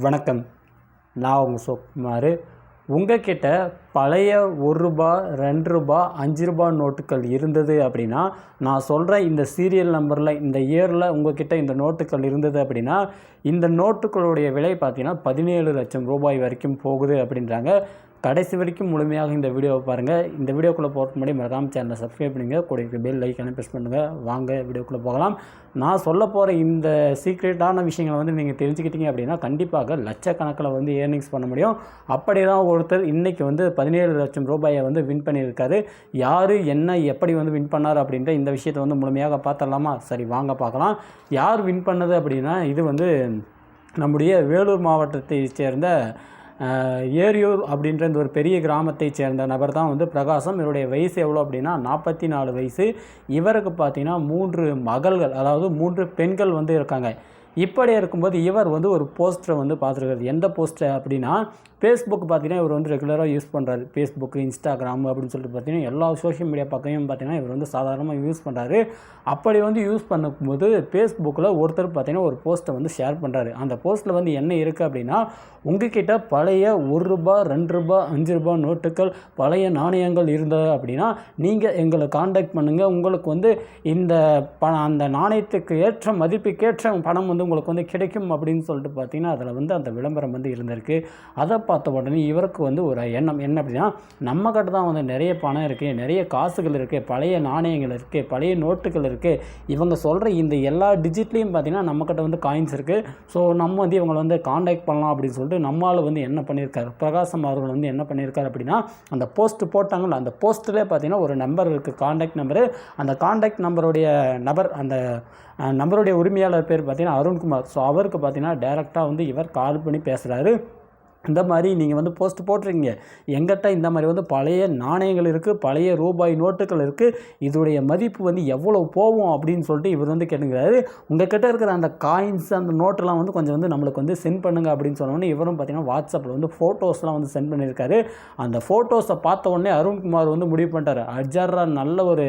வணக்கம். நான் உங்கள் சுகுமார். உங்ககிட்ட பழைய ஒரு ரூபா ரெண்டு ரூபா அஞ்சு ரூபா நோட்டுகள் இருந்தது அப்படின்னா நான் சொல்கிற இந்த சீரியல் நம்பரில் இந்த இயரில் உங்ககிட்ட இந்த நோட்டுகள் இருந்தது அப்படின்னா இந்த நோட்டுகளுடைய விலை பார்த்திங்கன்னா பதினேழு லட்சம் ரூபாய் வரைக்கும் போகுது அப்படின்றாங்க. கடைசி வரைக்கும் முழுமையாக இந்த வீடியோவை பாருங்கள் இந்த வீடியோக்குள்ளே போகிறதுக்கு முன்னாடி மறக்காமல் சேனலை சப்ஸ்கிரைப் பண்ணுங்க. கூட பெல் லைக் அனுப்பி ப்ரெஸ் பண்ணுங்கள் வாங்க வீடியோக்குள்ளே போகலாம். நான் சொல்ல போகிற இந்த சீக்ரெட்டான விஷயங்களை வந்து நீங்கள் தெரிஞ்சுக்கிட்டீங்க அப்படின்னா கண்டிப்பாக லட்சக்கணக்கில் வந்து ஏர்னிங்ஸ் பண்ண முடியும். அப்படி தான் ஒருத்தர் இன்றைக்கி வந்து பதினேழு லட்சம் ரூபாயை வந்து வின் பண்ணியிருக்காரு. யார் என்ன எப்படி வந்து வின் பண்ணார் அப்படின்ற இந்த விஷயத்தை வந்து முழுமையாக பார்த்துடலாமா? சரி வாங்க பார்க்கலாம். யார் வின் பண்ணது அப்படின்னா இது வந்து நம்முடைய வேலூர் மாவட்டத்தை சேர்ந்த ஏரியூர் அப்படின்ற இந்த ஒரு பெரிய கிராமத்தை சேர்ந்த நபர் தான் வந்து பிரகாசம். இவருடைய வயசு எவ்வளோ அப்படின்னா நாற்பத்தி நாலு வயசு. இவருக்கு பார்த்தீங்கன்னா மூன்று மகள்கள் அதாவது மூன்று பெண்கள் வந்து இருக்காங்க. இப்படி இருக்கும்போது இவர் வந்து ஒரு போஸ்டரை வந்து பார்த்துருக்காரு. எந்த போஸ்டர் அப்படின்னா ஃபேஸ்புக் பார்த்தீங்கன்னா இவர் வந்து ரெகுலராக யூஸ் பண்ணுறாரு ஃபேஸ்புக் இன்ஸ்டாகிராம் அப்படின்னு சொல்லிட்டு பார்த்தீங்கன்னா எல்லா சோஷியல் மீடியா பக்கமும் பார்த்தீங்கன்னா இவர் வந்து சாதாரணமாக யூஸ் பண்ணுறாரு அப்படி வந்து யூஸ் பண்ணும்போது ஃபேஸ்புக்கில் ஒருத்தர் பார்த்தீங்கன்னா ஒரு போஸ்ட்டை வந்து ஷேர் பண்ணுறாரு அந்த போஸ்ட்டில் வந்து என்ன இருக்குது அப்படின்னா உங்ககிட்ட பழைய ஒரு ரூபா ரெண்டு ரூபா அஞ்சு ரூபா நோட்டுகள் பழைய நாணயங்கள் இருந்தது அப்படின்னா நீங்கள் எங்களை காண்டாக்ட் பண்ணுங்கள் உங்களுக்கு வந்து இந்த ப அந்த நாணயத்துக்கு ஏற்ற மதிப்புக்கேற்ற பணம் வந்து உங்களுக்கு வந்து கிடைக்கும் அப்படின்னு சொல்லிட்டு பார்த்தீங்கன்னா அதில் வந்து அந்த விளம்பரம் வந்து இருந்திருக்கு. அதை பார்த்த உடனே இவருக்கு வந்து ஒரு எண்ணம். என்ன அப்படின்னா நம்ம கிட்ட தான் வந்து நிறைய பணம் இருக்குது நிறைய காசுகள் இருக்குது பழைய நாணயங்கள் இருக்குது பழைய நோட்டுகள் இருக்குது இவங்க சொல்கிற இந்த எல்லா டிஜிட்லேயும் பார்த்தீங்கன்னா நம்மக்கிட்ட வந்து காயின்ஸ் இருக்குது ஸோ நம்ம வந்து இவங்களை வந்து காண்டாக்ட் பண்ணலாம் அப்படின்னு சொல்லிட்டு நம்மளால் வந்து என்ன பண்ணியிருக்காரு? பிரகாசம் அவர்கள் வந்து என்ன பண்ணியிருக்காரு அப்படின்னா அந்த போஸ்ட் போட்டாங்கல்ல அந்த போஸ்ட்டிலே பார்த்தீங்கன்னா ஒரு நம்பர் இருக்குது காண்டாக்ட் நம்பரு அந்த காண்டாக்ட் நம்பருடைய நபர் அந்த நம்பருடைய உரிமையாளர் பேர் பார்த்தீங்கன்னா அருண்குமார். ஸோ அவருக்கு பார்த்தீங்கன்னா டைரெக்டாக வந்து இவர் கால் பண்ணி பேசுகிறாரு இந்த மாதிரி நீங்கள் வந்து போஸ்ட் போட்டிருக்கீங்க. எங்கிட்ட இந்த மாதிரி வந்து பழைய நாணயங்கள் இருக்குது பழைய ரூபாய் நோட்டுகள் இருக்குது இதோடைய மதிப்பு வந்து எவ்வளோ போகும் அப்படின்னு சொல்லிட்டு இவர் வந்து கேட்டுக்கிறாரு. உங்ககிட்ட இருக்கிற அந்த காயின்ஸ் அந்த நோட்டெல்லாம் வந்து கொஞ்சம் வந்து நம்மளுக்கு வந்து சென்ட் பண்ணுங்க அப்படின்னு சொன்னோடனே இவரும் பார்த்தீங்கன்னா வாட்ஸ்அப்பில் வந்து ஃபோட்டோஸ்லாம் வந்து சென்ட் பண்ணியிருக்காரு. அந்த ஃபோட்டோஸை பார்த்த உடனே அருண்குமார் வந்து முடிவு பண்ணிட்டாரு. அஜர்ரா நல்ல ஒரு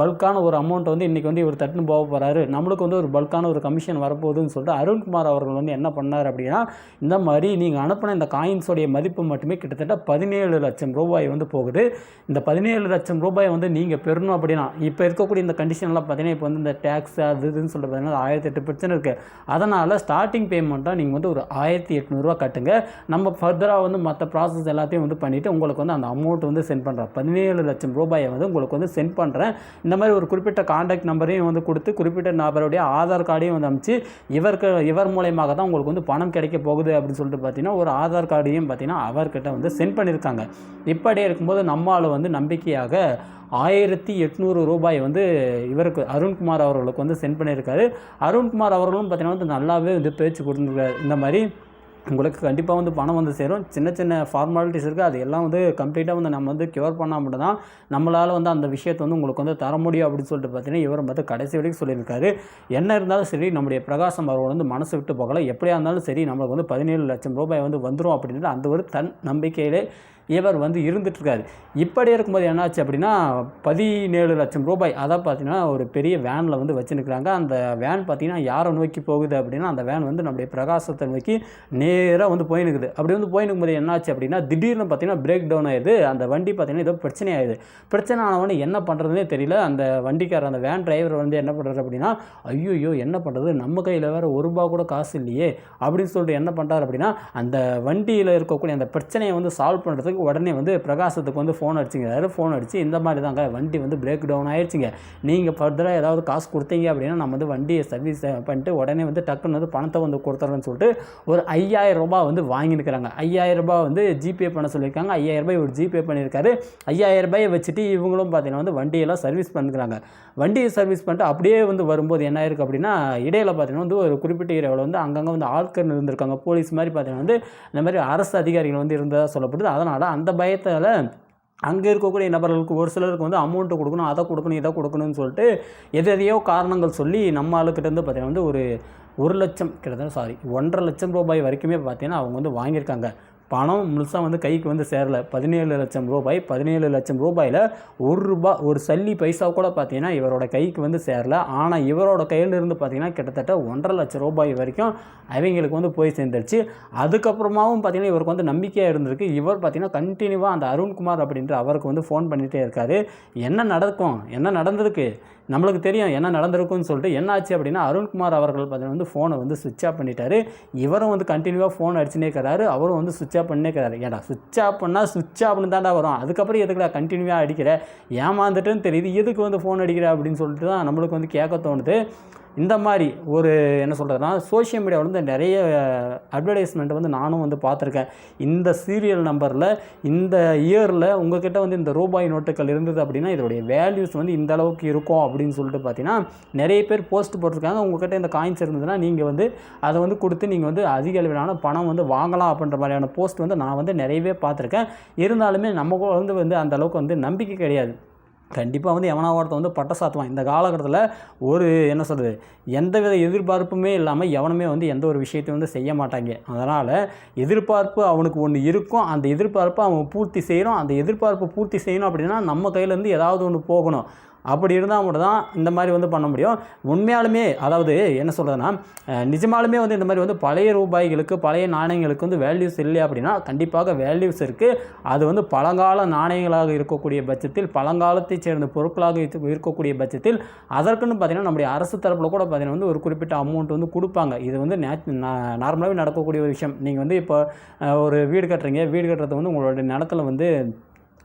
பல்கான ஒரு அமௌண்ட் வந்து இன்றைக்கி வந்து இவர் தட்டுன்னு போக போகிறாரு நம்மளுக்கு வந்து ஒரு பல்கான ஒரு கமிஷன் வரப்போகுதுன்னு சொல்லிட்டு அருண்குமார் அவர்கள் வந்து என்ன பண்ணார் அப்படின்னா இந்த மாதிரி நீங்கள் அனுப்பின இந்த காயின்ஸோடைய மதிப்பு மட்டுமே கிட்டத்தட்ட பதினேழு லட்சம் ரூபாய் வந்து போகுது. இந்த பதினேழு லட்சம் ரூபாய் வந்து நீங்கள் பெறணும் அப்படின்னா இப்போ இருக்கக்கூடிய இந்த கண்டிஷன்லாம் பார்த்தீங்கன்னா இப்போ வந்து இந்த டேக்ஸ் அது இதுன்னு சொல்லிட்டு பார்த்தீங்கன்னா ஆயிரத்தி எட்டு பிரச்சனை இருக்குது அதனால் ஸ்டார்டிங் பேமெண்ட்டாக நீங்கள் வந்து ஒரு ஆயிரத்தி எட்நூறுரூவா கட்டுங்க. நம்ம ஃபர்தராக வந்து மற்ற ப்ராசஸ் எல்லாத்தையும் வந்து பண்ணிவிட்டு உங்களுக்கு வந்து அந்த அமௌண்ட் வந்து சென்ட் பண்ணுறேன் பதினேழு லட்சம் ரூபாயை வந்து உங்களுக்கு வந்து சென்ட் பண்ணுறேன் இந்த மாதிரி ஒரு குறிப்பிட்ட காண்டாக்ட் நம்பரையும் வந்து கொடுத்து குறிப்பிட்ட நபருடைய ஆதார் கார்டையும் வந்து அனுப்பிச்சு இவருக்கு இவர் மூலயமாக தான் உங்களுக்கு வந்து பணம் கிடைக்க போகுது அப்படின்னு சொல்லிட்டு பார்த்தீங்கன்னா ஒரு ஆதார் கார்டையும் பார்த்திங்கன்னா அவர்கிட்ட வந்து சென்ட் பண்ணியிருக்காங்க. இப்படியே இருக்கும்போது நம்மால் வந்து நம்பிக்கையாக ஆயிரத்தி எட்நூறு ரூபாய் வந்து இவருக்கு அருண்குமார் அவர்களுக்கு வந்து சென்ட் பண்ணியிருக்காரு. அருண்குமார் அவர்களும் பார்த்திங்கன்னா வந்து நல்லாவே வந்து பேச்சு கொடுத்துருக்காரு இந்த மாதிரி உங்களுக்கு கண்டிப்பாக வந்து பணம் வந்து சேரும். சின்ன சின்ன ஃபார்மாலிட்டிஸ் இருக்குது அது எல்லாம் வந்து கம்ப்ளீட்டாக வந்து நம்ம வந்து க்யூர் பண்ணால் மட்டும் தான் நம்மளால் வந்து அந்த விஷயத்தை வந்து உங்களுக்கு வந்து தர முடியும் அப்படின்னு சொல்லிட்டு பார்த்தீங்கன்னா இவர் பார்த்து கடைசி வரைக்கும் சொல்லியிருக்காரு. என்ன இருந்தாலும் சரி நம்முடைய பிரகாசம் அவர்கள் வந்து மனசு விட்டு போகலை. எப்படியா இருந்தாலும் சரி நம்மளுக்கு வந்து பதினேழு லட்சம் ரூபாய் வந்து வந்துடும் அப்படின்ட்டு அந்த ஒரு தன் நம்பிக்கையிலே இவர் வந்து இருந்துட்டுருக்காரு. இப்படி இருக்கும்போது என்னாச்சு அப்படின்னா பதினேழு லட்சம் ரூபாய் அதை பார்த்தீங்கன்னா ஒரு பெரிய வேனில் வந்து வச்சுருக்கிறாங்க. அந்த வேன் பார்த்திங்கன்னா யாரை நோக்கி போகுது அப்படின்னா அந்த வேன் வந்து நம்முடைய பிரகாசத்தை நோக்கி நேராக வந்து போயினுக்குது. அப்படி வந்து போயினுக்கும்போது என்னாச்சு அப்படின்னா திடீர்னு பார்த்தீங்கன்னா பிரேக் டவுன் ஆயிடுது. அந்த வண்டி பார்த்தீங்கன்னா ஏதோ பிரச்சனை ஆயிடுது. பிரச்சனை ஆனவொடனே என்ன பண்ணுறதுனே தெரியல. அந்த வண்டிக்காரர் அந்த வேன் டிரைவர் வந்து என்ன பண்ணுறாரு அப்படின்னா ஐயோ என்ன பண்ணுறது நம்ம கையில் வேறு ஒரு ரூபா கூட காசு இல்லையே. அப்படின்னு சொல்லிட்டு என்ன பண்ணுறாரு அப்படின்னா அந்த வண்டியில் இருக்கக்கூடிய அந்த பிரச்சனையை வந்து சால்வ் பண்ணுறதுக்கு உடனே வந்து பிரகாசத்துக்கு வந்து ஃபோன் அடிச்சுங்கிறாரு ஃபோன் அடித்து இந்த மாதிரி தாங்க வண்டி வந்து பிரேக் டவுன் ஆயிடுச்சுங்க. நீங்கள் ஃபர்தராக ஏதாவது காசு கொடுத்தீங்க அப்படின்னா நம்ம வந்து வண்டியை சர்வீஸ் பண்ணிட்டு உடனே வந்து டக்குன்னு வந்து பணத்தை வந்து கொடுத்துறேன்னு சொல்லிட்டு ஒரு ஐயாயிரம் ரூபாய் வந்து வாங்கினுக்கிறாங்க. ஐயாயிரம் ரூபாய் வந்து ஜிபே பண்ண சொல்லியிருக்காங்க. ஐயாயிரம் ரூபாய் ஒரு ஜிபே பண்ணியிருக்காரு. ஐயாயிரம் ரூபாயை வச்சுட்டு இவங்களும் பார்த்தீங்கன்னா வந்து வண்டியெல்லாம் சர்வீஸ் பண்ணிக்கிறாங்க. வண்டியை சர்வீஸ் பண்ணிட்டு அப்படியே வந்து வரும்போது என்ன ஆயிருக்கு அப்படின்னா இடையில் பார்த்தீங்கன்னா வந்து ஒரு குறிப்பிட்ட ஏரியாவில் வந்து அங்கங்கே வந்து ஆட்கள் இருந்திருக்காங்க. போலீஸ் மாதிரி பார்த்தீங்கன்னா வந்து இந்த மாதிரி அரசு அதிகாரிகள் வந்து இருந்ததாக சொல்லப்படுது. அதனால் அந்த பயத்தில் அங்கே இருக்கக்கூடிய நபர்களுக்கு ஒரு சிலருக்கு வந்து அமௌண்ட்டு கொடுக்கணும் அதை கொடுக்கணும் இதை கொடுக்கணும்னு சொல்லிட்டு எது எதையோ காரணங்கள் சொல்லி நம்ம ஆளுக்கிட்ட இருந்து பார்த்தீங்கன்னா வந்து ஒரு ஒரு லட்சம் கிட்டத்தட்ட சாரி ஒன்றரை லட்சம் ரூபாய் வரைக்குமே பார்த்தீங்கன்னா அவங்க வந்து வாங்கியிருக்காங்க. பணம் முழுசாக வந்து கைக்கு வந்து சேரல. பதினேழு லட்சம் ரூபாய் பதினேழு லட்சம் ரூபாயில் ஒரு ரூபா ஒரு சல்லி பைசா கூட பார்த்தீங்கன்னா இவரோட கைக்கு வந்து சேரல. ஆனால் இவரோட கையிலிருந்து பார்த்தீங்கன்னா கிட்டத்தட்ட ஒன்றரை லட்சம் ரூபாய் வரைக்கும் அவங்களுக்கு வந்து போய் சேர்ந்துருச்சு. அதுக்கப்புறமாவும் பார்த்தீங்கன்னா இவருக்கு வந்து நம்பிக்கையாக இருந்திருக்கு. இவர் பார்த்தீங்கன்னா கண்டினியூவாக அந்த அருண்குமார் அப்படின்ற அவருக்கு வந்து ஃபோன் பண்ணிகிட்டே இருக்காரு. என்ன நடக்கும்? என்ன நடந்திருக்கு நம்மளுக்கு தெரியும் என்ன நடந்திருக்குன்னு சொல்லிட்டு என்ன ஆச்சு அப்படின்னா அருண்குமார் அவர்கள் பார்த்தீங்கன்னா வந்து ஃபோனை வந்து சுவிட்ச் ஆஃப் பண்ணிட்டாரு. இவரும் வந்து கண்டினியூவாக ஃபோன் அடிச்சுனே இருக்கிறாரு. அவரும் வந்து சுவிட்ச் ஆஃப் பண்ணே இருக்கிறாரு. ஏடா சுவிட்ச் ஆஃப் பண்ணால் சுவிட்ச் ஆஃப்னு தாண்டா வரும். அதுக்கப்புறம் எதுக்குடா கண்டினியூவாக அடிக்கிற? ஏமாந்துட்டுன்னு தெரியுது. எதுக்கு வந்து ஃபோன் அடிக்கிற அப்படின்னு சொல்லிட்டு தான் நம்மளுக்கு வந்து கேட்க தோணுது. இந்த மாதிரி ஒரு என்ன சொல்கிறதுனா சோஷியல் மீடியாவில் வந்து நிறைய அட்வர்டைஸ்மெண்ட் வந்து நானும் வந்து பார்த்துருக்கேன். இந்த சீரியல் நம்பரில் இந்த இயரில் உங்ககிட்ட வந்து இந்த ரூபாய் நோட்டுகள் இருந்தது அப்படின்னா இதோடைய வேல்யூஸ் வந்து இந்த அளவுக்கு இருக்கும் அப்படின்னு சொல்லிட்டு பார்த்தீங்கன்னா நிறைய பேர் போஸ்ட் போட்டிருக்காங்க. உங்ககிட்ட இந்த காயின்ஸ் இருந்ததுன்னா நீங்கள் வந்து அதை வந்து கொடுத்து நீங்கள் வந்து அதிக அளவிலான பணம் வந்து வாங்கலாம் அப்படின்ற மாதிரியான போஸ்ட் வந்து நான் வந்து நிறையவே பார்த்துருக்கேன். இருந்தாலுமே நம்ம கூட வந்து வந்து அந்த அளவுக்கு வந்து நம்பிக்கை கிடையாது. கண்டிப்பாக வந்து எவனா ஒருத்தன் வந்து பட்ட சாத்துவான் இந்த காலகட்டத்தில் ஒரு என்ன சொல்கிறது எந்தவித எதிர்பார்ப்புமே இல்லாமல் எவனுமே வந்து எந்த ஒரு விஷயத்தையும் வந்து செய்ய மாட்டாங்க. அதனால் எதிர்பார்ப்பு அவனுக்கு ஒன்று இருக்கும். அந்த எதிர்பார்ப்பை அவன் பூர்த்தி செய்கிறோம் அந்த எதிர்பார்ப்பு பூர்த்தி செய்யணும் அப்படின்னா நம்ம கையிலேருந்து ஏதாவது ஒன்று போகணும். அப்படி இருந்தால் மட்டும் தான் இந்த மாதிரி வந்து பண்ண முடியும். உண்மையாலுமே அதாவது என்ன சொல்கிறதுனா நிஜமாலுமே வந்து இந்த மாதிரி வந்து பழைய ரூபாய்களுக்கு பழைய நாணயங்களுக்கு வந்து வேல்யூஸ் இல்லை அப்படின்னா கண்டிப்பாக வேல்யூஸ் இருக்குது அது வந்து பழங்கால நாணயங்களாக இருக்கக்கூடிய பட்சத்தில் பழங்காலத்தைச் சேர்ந்த பொருட்களாக இருக்கக்கூடிய பட்சத்தில் அதற்குன்னு பார்த்தீங்கன்னா நம்முடைய அரசு தரப்பில் கூட பார்த்தீங்கன்னா வந்து ஒரு குறிப்பிட்ட அமௌண்ட் வந்து கொடுப்பாங்க. இது வந்து நேச் நார்மலாகவே நடக்கக்கூடிய ஒரு விஷயம். நீங்கள் வந்து இப்போ ஒரு வீடு கட்டுறீங்க வீடு கட்டுறது வந்து உங்களுடைய நிலத்துல வந்து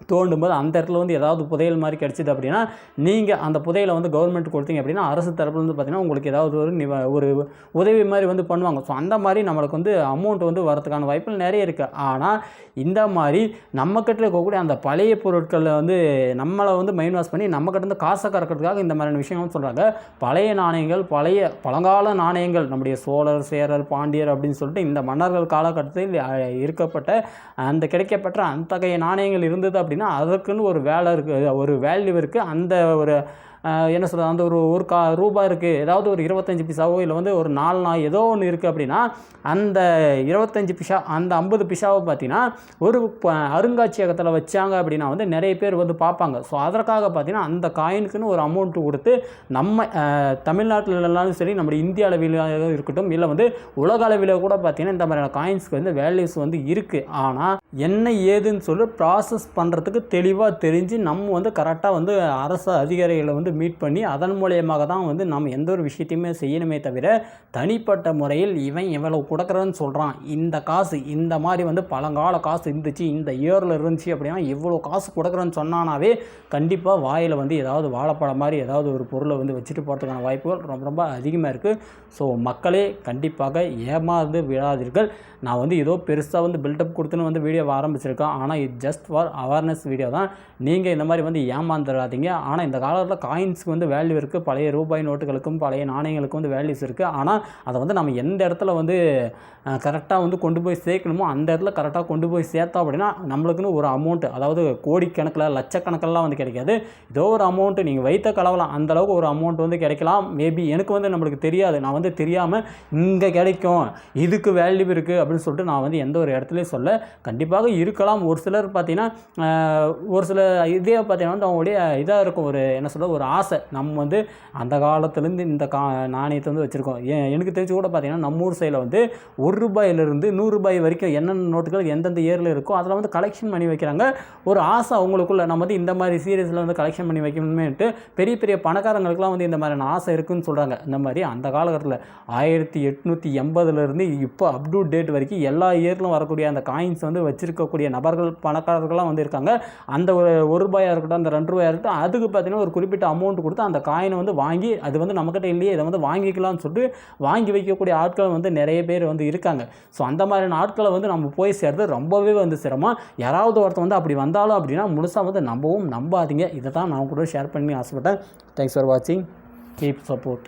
தோண்டும் போது அந்த இடத்துல வந்து ஏதாவது புதையல் மாதிரி கிடச்சிது அப்படின்னா நீங்கள் அந்த புதையலை வந்து கவர்மெண்ட் கொடுத்தீங்க அப்படின்னா அரசு தரப்பில் வந்து பார்த்தீங்கன்னா உங்களுக்கு ஏதாவது ஒரு ஒரு உதவி மாதிரி வந்து பண்ணுவாங்க. ஸோ அந்த மாதிரி நம்மளுக்கு வந்து அமௌண்ட் வந்து வரதுக்கான வாய்ப்புகள் நிறைய இருக்குது ஆனால் இந்த மாதிரி நம்ம கிட்ட இருக்கக்கூடிய அந்த பழைய பொருட்களில் வந்து நம்மளை வந்து மைண்ட் வாஷ் பண்ணி நம்ம கிட்ட இருந்து காசை கறக்கிறதுக்காக இந்த மாதிரியான விஷயங்கள் சொல்கிறாங்க பழைய நாணயங்கள் பழைய பழங்கால நாணயங்கள் நம்முடைய சோழர் சேரர் பாண்டியர் அப்படின்னு சொல்லிட்டு இந்த மன்னர்கள் காலகட்டத்தில் இருக்கப்பட்ட அந்த கிடைக்கப்பட்ட அத்தகைய நாணயங்கள் இருந்தது அப்படின்னா அதற்குன்னு ஒரு வேலை இருக்குது ஒரு வேல்யூ இருக்குது அந்த ஒரு என்ன சொல்கிறது அந்த ஒரு ஒரு கா ரூபாய் இருக்குது ஏதாவது ஒரு இருபத்தஞ்சி பிசாவோ இல்லை வந்து ஒரு நாலு நாள் ஏதோ ஒன்று இருக்குது அப்படின்னா அந்த இருபத்தஞ்சி பிசா அந்த ஐம்பது பிஷாவை பார்த்தீங்கன்னா ஒரு அருங்காட்சியகத்தில் வச்சாங்க அப்படின்னா வந்து நிறைய பேர் வந்து பார்ப்பாங்க ஸோ அதற்காக பார்த்தீங்கன்னா அந்த காயினுக்குன்னு ஒரு அமௌண்ட்டு கொடுத்து நம்ம அஹ், தமிழ்நாட்டில் சரி நம்முடைய இந்திய அளவில் இருக்கட்டும் இல்லை வந்து உலக அளவில் கூட பார்த்தீங்கன்னா இந்த மாதிரியான காயின்ஸ்க்கு வந்து வேல்யூஸ் வந்து இருக்குது ஆனால் என்ன ஏதுன்னு சொல்லி ப்ராசஸ் பண்ணுறதுக்கு தெளிவாக தெரிஞ்சு நம்ம வந்து கரெக்டாக வந்து அரசு அதிகாரிகளை வந்து மீட் பண்ணி அதன் மூலியமாக தான் வந்து நம்ம எந்த ஒரு விஷயத்தையுமே செய்யணுமே தவிர தனிப்பட்ட முறையில் இவன் இவ்வளவு கொடுக்குறன்னு சொல்கிறான் இந்த காசு இந்த மாதிரி வந்து பழங்கால காசு இருந்துச்சு இந்த இயரில் இருந்துச்சு அப்படின்னா இவ்வளோ காசு கொடுக்குறேன்னு சொன்னானாவே கண்டிப்பாக வாயில் வந்து ஏதாவது வாழைப்பழம் மாதிரி ஏதாவது ஒரு பொருளை வந்து வச்சுட்டு போகிறதுக்கான வாய்ப்புகள் ரொம்ப ரொம்ப அதிகமாக இருக்குது ஸோ மக்களே கண்டிப்பாக ஏமாந்து விடாதீர்கள். நான் வந்து ஏதோ பெருசாக வந்து பில்டப் கொடுத்துன்னு வந்து வீடியோ ஆரம்பிச்சிருக்கேன். ஆனால் இது ஜஸ்ட் ஃபார் அவேர்னஸ் வீடியோ தான். நீங்கள் இந்த மாதிரி வந்து ஏமாந்துடாதீங்க. ஆனால் இந்த காலத்தில் காயின்ஸுக்கு வந்து வேல்யூ இருக்குது பழைய ரூபாய் நோட்டுகளுக்கும் பழைய நாணயங்களுக்கும் வந்து வேல்யூஸ் இருக்குது ஆனால் அதை வந்து நம்ம எந்த இடத்துல வந்து கரெக்டாக வந்து கொண்டு போய் சேர்க்கணுமோ அந்த இடத்துல கரெக்டாக கொண்டு போய் சேர்த்தோம் அப்படின்னா நம்மளுக்குன்னு ஒரு அமௌண்ட்டு அதாவது கோடிக்கணக்கில் லட்சக்கணக்கெல்லாம் வந்து கிடைக்காது. ஏதோ ஒரு அமௌண்ட்டு நீங்கள் வைத்த கலவலாம் அந்தளவுக்கு ஒரு அமௌண்ட் வந்து கிடைக்கலாம். மேபி எனக்கு வந்து நம்மளுக்கு தெரியாது. நான் வந்து தெரியாமல் இங்கே கிடைக்கும் இதுக்கு வேல்யூ இருக்குது அப்படின்னு சொல்லிட்டு நான் வந்து எந்த ஒரு இடத்துலையும் சொல்ல கண்டிப்பாக இருக்கலாம். ஒரு சிலர் பார்த்தீங்கன்னா ஒரு சில இதே பார்த்தீங்கன்னா வந்து அவங்களுடைய இதாக இருக்கும். ஒரு என்ன சொல்ல ஒரு ஆசை. நம்ம வந்து அந்த காலத்துலேருந்து இந்த கா நாணயத்தை வந்து வச்சுருக்கோம். எனக்கு தெரிஞ்சு கூட பார்த்தீங்கன்னா நம்ம ஊர் சைடில் வந்து ஒரு ரூபாயிலிருந்து நூறுரூபாய் வரைக்கும் என்னென்ன நோட்டுகள் எந்தெந்த இயரில் இருக்கோ அதில் வந்து கலெக்ஷன் பண்ணி வைக்கிறாங்க. ஒரு ஆசை அவங்களுக்குள்ள நம்ம வந்து இந்த மாதிரி சீரியஸில் வந்து கலெக்ஷன் பண்ணி வைக்கணுமேன்ட்டு பெரிய பெரிய பணக்காரங்களுக்குலாம் வந்து இந்த மாதிரியான ஆசை இருக்குன்னு சொல்கிறாங்க இந்த மாதிரி அந்த காலகட்டத்தில் ஆயிரத்தி எட்நூற்றி எண்பதுலேருந்து இப்போ அப் டு டேட் வரைக்கும் எல்லா இயர்லும் வரக்கூடிய அந்த காயின்ஸ் வந்து வச்சுருக்கக்கூடிய நபர்கள் பணக்காரர்கள்லாம் வந்து இருக்காங்க. அந்த ஒரு ஒரு ரூபாயாக இருக்கட்டும் அந்த ரெண்டு ரூபாயாக இருக்கட்டும் அதுக்கு பார்த்தீங்கன்னா ஒரு குறிப்பிட்ட அமௌண்ட் கொடுத்து அந்த காயினை வந்து வாங்கி அது வந்து நம்மக்கிட்ட இல்லையே இதை வந்து வாங்கிக்கலாம்னு சொல்லிட்டு வாங்கி வைக்கக்கூடிய ஆட்கள் வந்து நிறைய பேர் வந்து இருக்காங்க. ஸோ அந்த மாதிரியான ஆட்களை வந்து நம்ம போய் சேர்றது ரொம்பவே வந்து சிரமம். யாராவது ஒருத்தன் வந்து அப்படி வந்தாலும் அப்படின்னா முழுசாக வந்து நம்பவும் நம்பாதீங்க. இதை தான் நான் கூட ஷேர் பண்ணி ஆசைப்பட்டேன். தேங்க்ஸ் ஃபார் வாட்சிங் கீப் சப்போர்ட்